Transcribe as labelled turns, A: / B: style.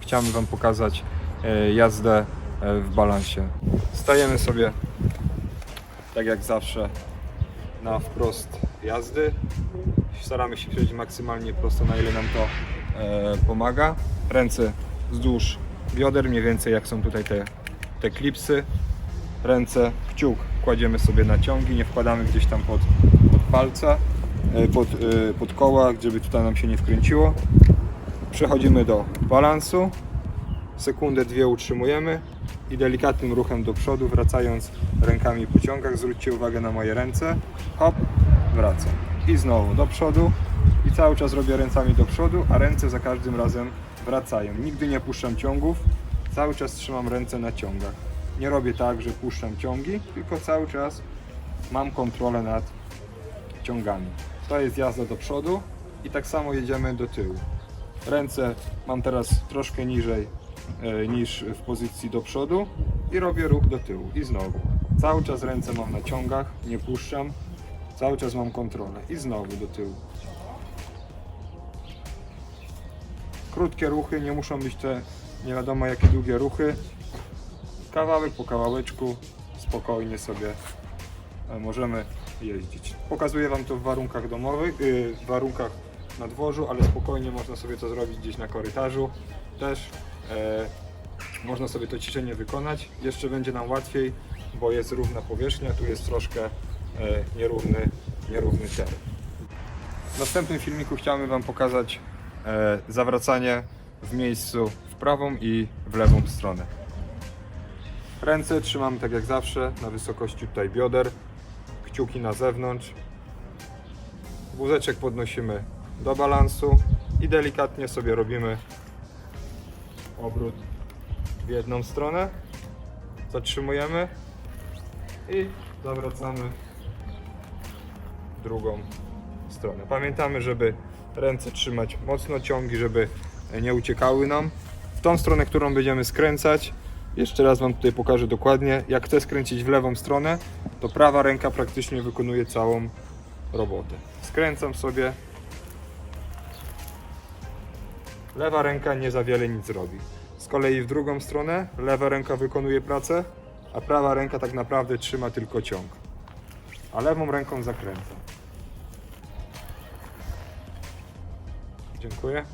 A: Chciałem Wam pokazać e, jazdę e, w balansie. Stajemy sobie tak jak zawsze na wprost jazdy. Staramy się siedzieć maksymalnie prosto, na ile nam to e, pomaga. Ręce wzdłuż bioder, mniej więcej jak są tutaj te, te klipsy. Ręce, kciuk kładziemy sobie na ciągi, nie wkładamy gdzieś tam pod, pod palca, pod, pod koła, żeby tutaj nam się nie wkręciło. Przechodzimy do balansu. Sekundę, dwie utrzymujemy i delikatnym ruchem do przodu, wracając rękami po ciągach. Zwróćcie uwagę na moje ręce. Hop, wracam. I znowu do przodu. I cały czas robię ręcami do przodu, a ręce za każdym razem wracają. Nigdy nie puszczam ciągów. Cały czas trzymam ręce na ciągach. Nie robię tak, że puszczam ciągi, tylko cały czas mam kontrolę nad ciągami. To jest jazda do przodu i tak samo jedziemy do tyłu. Ręce mam teraz troszkę niżej e, niż w pozycji do przodu i robię ruch do tyłu i znowu. Cały czas ręce mam na ciągach, nie puszczam. Cały czas mam kontrolę i znowu do tyłu. Krótkie ruchy, nie muszą być te nie wiadomo jakie długie ruchy. Kawałek po kawałeczku spokojnie sobie e, możemy jeździć. Pokazuję Wam to w warunkach domowych, yy, w warunkach na dworzu, ale spokojnie można sobie to zrobić gdzieś na korytarzu. Też e, można sobie to ćwiczenie wykonać. Jeszcze będzie nam łatwiej, bo jest równa powierzchnia, tu jest troszkę e, nierówny, nierówny teren. W następnym filmiku chciałem Wam pokazać e, zawracanie w miejscu w prawą i w lewą stronę. Ręce trzymamy tak jak zawsze na wysokości tutaj bioder, kciuki na zewnątrz. Wózeczek podnosimy do balansu i delikatnie sobie robimy obrót w jedną stronę. Zatrzymujemy i zawracamy w drugą stronę. Pamiętamy, żeby ręce trzymać mocno ciągi, żeby nie uciekały nam. W tą stronę, którą będziemy skręcać, jeszcze raz Wam tutaj pokażę dokładnie. Jak chcę skręcić w lewą stronę, to prawa ręka praktycznie wykonuje całą robotę. Skręcam sobie. Lewa ręka nie za wiele nic robi. Z kolei w drugą stronę lewa ręka wykonuje pracę, a prawa ręka tak naprawdę trzyma tylko ciąg. A lewą ręką zakręcam. Dziękuję.